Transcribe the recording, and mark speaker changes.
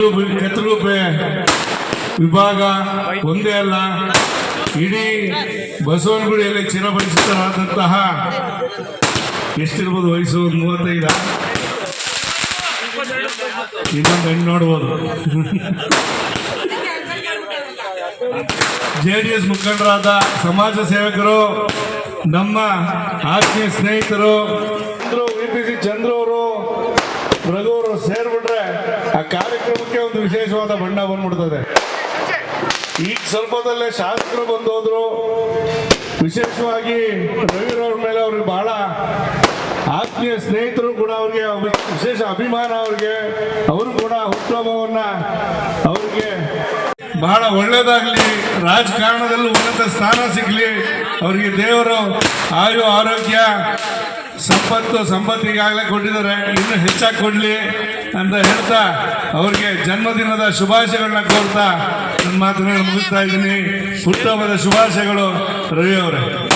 Speaker 1: ಕೆತ್ತಲೂಪೆ ವಿಭಾಗ ಒಂದೇ ಅಲ್ಲ. ಇಡೀ ಬಸವನಗುಡಿಯಲ್ಲಿ ಚಿರಪರಿಚಿತರಾದಂತಹ ಎಷ್ಟಿರ್ಬೋದು ವಯಸ್ಸು? ಮೂವತ್ತೈದ? ಇನ್ನೊಂದು ಹೆಣ್ಣು ನೋಡ್ಬೋದು. ಜೆ ಡಿ ಎಸ್ ಮುಖಂಡರಾದ ಸಮಾಜ ಸೇವಕರು, ನಮ್ಮ ಆತ್ಮೀಯ ಸ್ನೇಹಿತರು ವಿ ಚಂದ್ರು ಅವರು, ರಘು ಅವರು ಸೇರ್ಬಿಟ್ರೆ ಕಾರ್ಯಕ್ರಮಕ್ಕೆ ಒಂದು ವಿಶೇಷವಾದ ಬಣ್ಣ ಬಂದ್ಬಿಡ್ತದೆ. ಈಗ ಸ್ವಲ್ಪದಲ್ಲೇ ಶಾಸಕರು ಬಂದು ಹೋದ್ರು ವಿಶೇಷವಾಗಿ ರವಿರವ್ರ ಮೇಲೆ ಅವ್ರಿಗೆ ಬಹಳ ಆತ್ಮೀಯ ಸ್ನೇಹಿತರು ಕೂಡ ಅವ್ರಿಗೆ ವಿಶೇಷ ಅಭಿಮಾನ ಅವ್ರಿಗೆ. ಅವರು ಕೂಡ ಹುಟ್ಟುಹಬ್ಬವನ್ನ ಅವ್ರಿಗೆ ಬಹಳ ಒಳ್ಳೇದಾಗ್ಲಿ, ರಾಜಕಾರಣದಲ್ಲೂ ಉನ್ನತ ಸ್ಥಾನ ಸಿಗ್ಲಿ. ಅವರಿಗೆ ದೇವರು ಆಯು, ಆರೋಗ್ಯ, ಸಂಪತ್ತು, ಸಂಪತ್ತಿಗಾಗಲೇ ಕೊಟ್ಟಿದ್ದಾರೆ. ಇನ್ನು ಹೆಚ್ಚಾಗಿ ಕೊಡ್ಲಿ. ಅಂತ ಹೇಳ್ತಾ ಅವ್ರಿಗೆ ಜನ್ಮದಿನದ ಶುಭಾಶಯಗಳನ್ನ ಕೋರ್ತಾ ನನ್ನ ಮಾತನ್ನು ಮುಗಿಸ್ತಾ ಇದ್ದೀನಿ. ಹುಟ್ಟುಹಬ್ಬದ ಶುಭಾಶಯಗಳು ರವಿ ಅವರೇ.